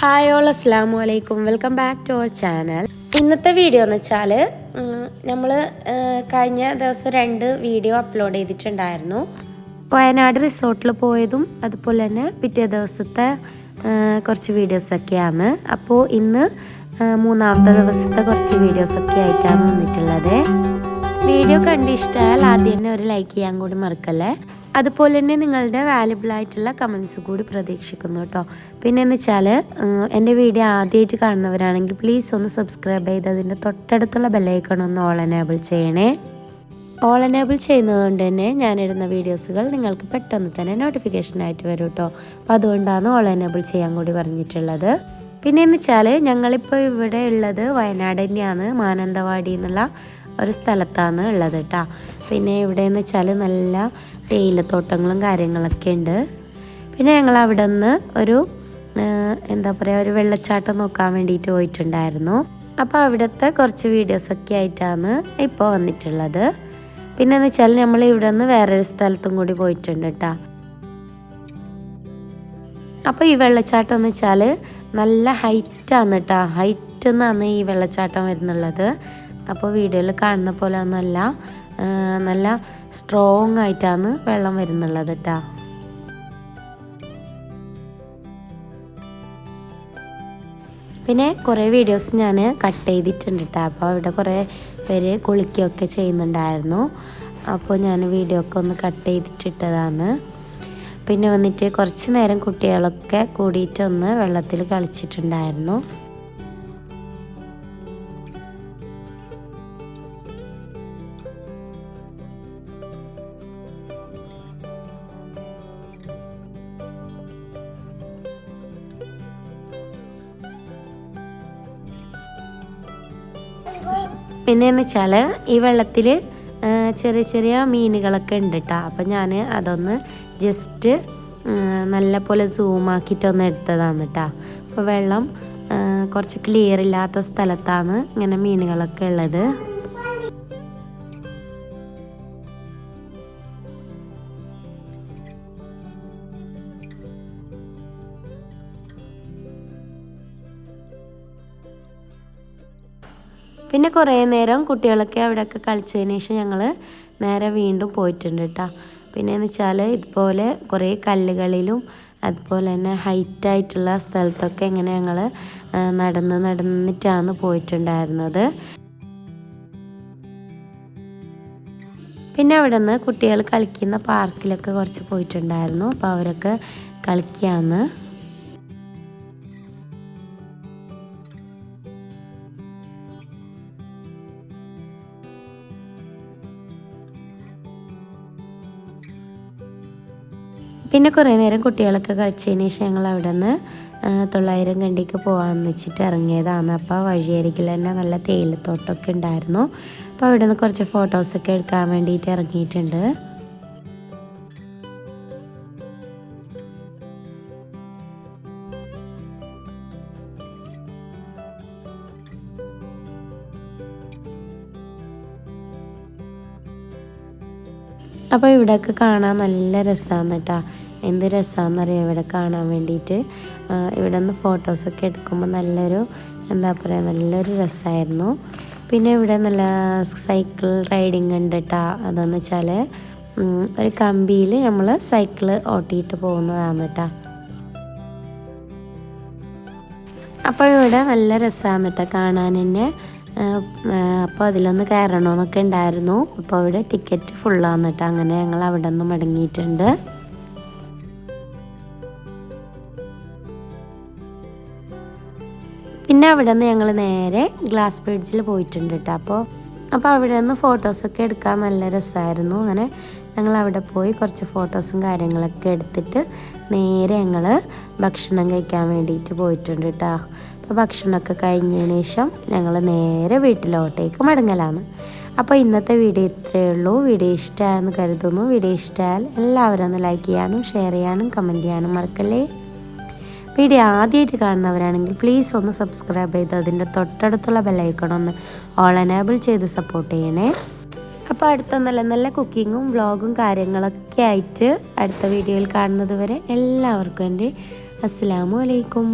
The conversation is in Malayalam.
ഹായ് ഓൾ അസ്സാം വലൈക്കും welcome back to our channel. ഇന്നത്തെ വീഡിയോ എന്ന് വെച്ചാൽ നമ്മൾ കഴിഞ്ഞ ദിവസം രണ്ട് വീഡിയോ അപ്ലോഡ് ചെയ്തിട്ടുണ്ടായിരുന്നു. വയനാട് റിസോർട്ടിൽ പോയതും അതുപോലെ തന്നെ പിറ്റേ ദിവസത്തെ കുറച്ച് വീഡിയോസൊക്കെയാണ് അപ്പോൾ ഇന്ന് മൂന്നാമത്തെ ദിവസത്തെ കുറച്ച് വീഡിയോസൊക്കെ ആയിട്ടാണ് വന്നിട്ടുള്ളത്. വീഡിയോ കണ്ട് ആദ്യം തന്നെ ഒരു ലൈക്ക് ചെയ്യാൻ കൂടി മറക്കല്ലേ? അതുപോലെ തന്നെ നിങ്ങളുടെ വാല്യുബിൾ ആയിട്ടുള്ള കമൻസ് കൂടി പ്രതീക്ഷിക്കുന്നു കേട്ടോ പിന്നെ എന്ന് വെച്ചാൽ എന്റെ വീഡിയോ ആദ്യമായിട്ട് കാണുന്നവരാണെങ്കിൽ പ്ലീസ് ഒന്ന് സബ്സ്ക്രൈബ് ചെയ്ത് അതിന്റെ തൊട്ടടുത്തുള്ള ബെല്ലൈക്കൺ ഒന്ന് ഓൾ എനേബിൾ ചെയ്യണേ. ഓൾ എനേബിൾ ചെയ്യുന്നതുകൊണ്ട് തന്നെ ഞാനിടുന്ന വീഡിയോസുകൾ നിങ്ങൾക്ക് പെട്ടെന്ന് തന്നെ നോട്ടിഫിക്കേഷൻ ആയിട്ട് വരും കേട്ടോ അപ്പോൾ അതുകൊണ്ടാണ് ഓൾ എനേബിൾ ചെയ്യാൻ കൂടി പറഞ്ഞിട്ടുള്ളത്. പിന്നെ എന്ന് വെച്ചാൽ ഞങ്ങളിപ്പോൾ ഇവിടെ ഉള്ളത് വയനാട് തന്നെയാണ്. മാനന്തവാടി എന്നുള്ള ഒരു സ്ഥലത്താണ് ഉള്ളത് കേട്ടോ പിന്നെ ഇവിടെ എന്ന് വെച്ചാൽ നല്ല തേയിലത്തോട്ടങ്ങളും കാര്യങ്ങളൊക്കെ ഉണ്ട്. പിന്നെ ഞങ്ങൾ അവിടെ നിന്ന് ഒരു എന്താ പറയുക ഒരു വെള്ളച്ചാട്ടം നോക്കാൻ വേണ്ടിയിട്ട് പോയിട്ടുണ്ടായിരുന്നു. അപ്പോൾ അവിടുത്തെ കുറച്ച് വീഡിയോസൊക്കെ ആയിട്ടാണ് ഇപ്പോൾ വന്നിട്ടുള്ളത്. പിന്നെ എന്ന് വെച്ചാൽ നമ്മൾ ഇവിടെ നിന്ന് വേറൊരു സ്ഥലത്തും കൂടി പോയിട്ടുണ്ട് കേട്ടോ അപ്പോൾ ഈ വെള്ളച്ചാട്ടം എന്ന് വെച്ചാൽ നല്ല ഹൈറ്റാണ് കേട്ടോ ഹൈറ്റ് എന്നാണ് ഈ വെള്ളച്ചാട്ടം വരുന്നുള്ളത്. അപ്പോൾ വീഡിയോയിൽ കാണുന്ന പോലെ ഒന്നല്ല. നല്ല സ്ട്രോങ് ആയിട്ടാണ് വെള്ളം വരുന്നുള്ളത് കേട്ടോ പിന്നെ കുറേ വീഡിയോസ് ഞാൻ കട്ട് ചെയ്തിട്ടുണ്ട് കേട്ടോ അപ്പോൾ അവിടെ കുറേ പേര് കുളിക്കുകയൊക്കെ ചെയ്യുന്നുണ്ടായിരുന്നു. അപ്പോൾ ഞാൻ വീഡിയോ ഒക്കെ ഒന്ന് കട്ട് ചെയ്തിട്ടിട്ടതാണ്. പിന്നെ വന്നിട്ട് കുറച്ച് നേരം കുട്ടികളൊക്കെ കൂടിയിട്ടൊന്ന് വെള്ളത്തിൽ കളിച്ചിട്ടുണ്ടായിരുന്നു. പിന്നെ എന്ന് വെച്ചാൽ ഈ വെള്ളത്തിൽ ചെറിയ ചെറിയ മീനുകളൊക്കെ ഉണ്ട് കേട്ടോ അപ്പം ഞാൻ അതൊന്ന് ജസ്റ്റ് നല്ല പോലെ സൂമാക്കിയിട്ടൊന്ന് എടുത്തതാണ് കേട്ടോ അപ്പോൾ വെള്ളം കുറച്ച് ക്ലിയർ ഇല്ലാത്ത സ്ഥലത്താണ് ഇങ്ങനെ മീനുകളൊക്കെ ഉള്ളത്. പിന്നെ കുറേ നേരം കുട്ടികളൊക്കെ അവിടെയൊക്കെ കളിച്ചതിന് ശേഷം ഞങ്ങൾ നേരെ വീണ്ടും പോയിട്ടുണ്ട് കേട്ടോ പിന്നെ എന്ന് വെച്ചാൽ ഇതുപോലെ കുറേ കല്ലുകളിലും അതുപോലെ തന്നെ ഹൈറ്റായിട്ടുള്ള സ്ഥലത്തൊക്കെ ഇങ്ങനെ ഞങ്ങൾ നടന്ന് നടന്നിട്ടാണ് പോയിട്ടുണ്ടായിരുന്നത്. പിന്നെ അവിടെ നിന്ന് കുട്ടികൾ കളിക്കുന്ന പാർക്കിലൊക്കെ കുറച്ച് പോയിട്ടുണ്ടായിരുന്നു. അപ്പോൾ അവരൊക്കെ കളിക്കാന്ന്. പിന്നെ കുറേ നേരം കുട്ടികളൊക്കെ കളിച്ചതിന് ശേഷം ഞങ്ങൾ അവിടെ നിന്ന് തൊള്ളായിരം കണ്ടിക്ക് പോകാമെന്ന് വെച്ചിട്ട് ഇറങ്ങിയതാണ് അപ്പോൾ വഴിയരികിൽ തന്നെ നല്ല തേയിലത്തോട്ടമൊക്കെ ഉണ്ടായിരുന്നു. അപ്പോൾ അവിടെ നിന്ന് കുറച്ച് ഫോട്ടോസൊക്കെ എടുക്കാൻ വേണ്ടിയിട്ട് ഇറങ്ങിയിട്ടുണ്ട്. അപ്പോൾ ഇവിടെയൊക്കെ കാണാൻ നല്ല രസമാണ് കേട്ടോ എന്ത് രസമാണെന്നറിയാം ഇവിടെ കാണാൻ വേണ്ടിയിട്ട് ഇവിടെ നിന്ന് ഫോട്ടോസൊക്കെ എടുക്കുമ്പോൾ നല്ലൊരു എന്താ പറയുക നല്ലൊരു രസമായിരുന്നു പിന്നെ ഇവിടെ നല്ല സൈക്കിൾ റൈഡിങ് ഉണ്ട് കേട്ടോ അതെന്ന് വെച്ചാൽ ഒരു കമ്പിയിൽ നമ്മൾ സൈക്കിൾ ഓട്ടിയിട്ട് പോകുന്നതാണ് കേട്ടോ അപ്പോൾ ഇവിടെ നല്ല രസമാണ് കേട്ടോ കാണാൻ തന്നെ അപ്പോൾ അതിലൊന്ന് കയറണമെന്നൊക്കെ ഉണ്ടായിരുന്നു. അപ്പോൾ അവിടെ ടിക്കറ്റ് ഫുള്ളാന്നിട്ട് അങ്ങനെ ഞങ്ങൾ അവിടെ നിന്ന് മടങ്ങിയിട്ടുണ്ട് പിന്നെ അവിടെ നിന്ന് ഞങ്ങൾ നേരെ ഗ്ലാസ് ബ്രിഡ്ജിൽ പോയിട്ടുണ്ട് കേട്ടോ അപ്പോൾ അപ്പോൾ അവിടെ നിന്ന് ഫോട്ടോസൊക്കെ എടുക്കാൻ നല്ല രസമായിരുന്നു അങ്ങനെ ഞങ്ങൾ അവിടെ പോയി കുറച്ച് ഫോട്ടോസും കാര്യങ്ങളൊക്കെ എടുത്തിട്ട് നേരെ ഞങ്ങൾ ഭക്ഷണം കഴിക്കാൻ വേണ്ടിയിട്ട് പോയിട്ടുണ്ട് കേട്ടോ ഭക്ഷണമൊക്കെ കഴിഞ്ഞതിന് ശേഷം ഞങ്ങൾ നേരെ വീട്ടിലോട്ടേക്ക് മടങ്ങലാണ്. അപ്പോൾ ഇന്നത്തെ വീഡിയോ ഇത്രയേ ഉള്ളൂ. വീഡിയോ ഇഷ്ടമായെന്ന് കരുതുന്നു. വീഡിയോ ഇഷ്ടമായാൽ എല്ലാവരും ഒന്ന് ലൈക്ക് ചെയ്യാനും ഷെയർ ചെയ്യാനും കമന്റ് ചെയ്യാനും മറക്കല്ലേ? വീഡിയോ ആദ്യമായിട്ട് കാണുന്നവരാണെങ്കിൽ പ്ലീസ് ഒന്ന് സബ്സ്ക്രൈബ് ചെയ്ത് അതിന്റെ തൊട്ടടുത്തുള്ള ബെല്ലൈക്കൺ ഒന്ന് ഓൾ എനേബിൾ ചെയ്ത് സപ്പോർട്ട് ചെയ്യണേ. അപ്പോൾ അടുത്ത നല്ല നല്ല കുക്കിങ്ങും വ്ളോഗും കാര്യങ്ങളൊക്കെ ആയിട്ട് അടുത്ത വീഡിയോയിൽ കാണുന്നത് വരെ എല്ലാവർക്കും എന്റെ അസ്സലാമു അലൈക്കും.